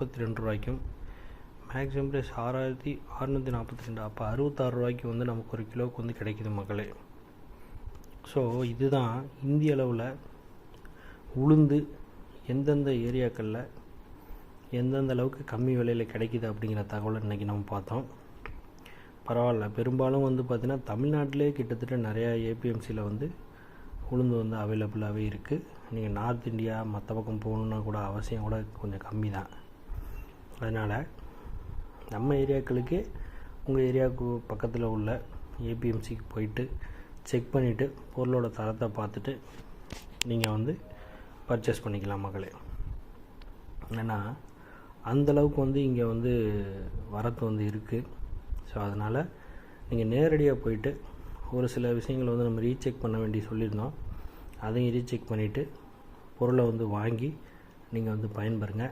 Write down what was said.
முப்பத்தி ரெண்டு ரூபாய்க்கும் மேக்ஸிமம் ப்ரைஸ் ஆறாயிரத்தி அறநூற்றி நாற்பத்தி ரெண்டு அப்போ அறுபத்தாறு ரூபாய்க்கு வந்து நமக்கு ஒரு கிலோவுக்கு வந்து கிடைக்குது மக்களே. ஸோ இதுதான் இந்திய அளவில் உளுந்து எந்தெந்த ஏரியாக்களில் எந்தெந்த அளவுக்கு கம்மி விலையில் கிடைக்குது அப்படிங்கிற தகவலை இன்றைக்கி நம்ம பார்த்தோம். பரவாயில்ல. பெரும்பாலும் வந்து பார்த்திங்கன்னா தமிழ்நாட்டிலே கிட்டத்தட்ட நிறையா ஏபிஎம்சியில் வந்து உளுந்து வந்து அவைலபிளாகவே இருக்குது நீங்கள் நார்த் இந்தியா மற்ற பக்கம் போகணுன்னா கூட அவசியம் கூட கொஞ்சம் கம்மி தான் அதனால் நம்ம ஏரியாக்களுக்கு உங்கள் ஏரியாவுக்கு பக்கத்தில் உள்ள ஏபிஎம்சிக்கு போயிட்டு செக் பண்ணிவிட்டு பொருளோட தரத்தை பார்த்துட்டு நீங்கள் வந்து பர்ச்சேஸ் பண்ணிக்கலாம் மகளே ஏன்னா அந்தளவுக்கு வந்து இங்கே வந்து வரத்து வந்து இருக்குது ஸோ அதனால் நீங்கள் நேரடியாக போயிட்டு ஒரு சில விஷயங்களை வந்து நம்ம ரீசெக் பண்ண வேண்டி சொல்லியிருந்தோம். அதையும் ரீசெக் பண்ணிவிட்டு பொருளை வந்து வாங்கி நீங்கள் வந்து பயன்பெறுங்க.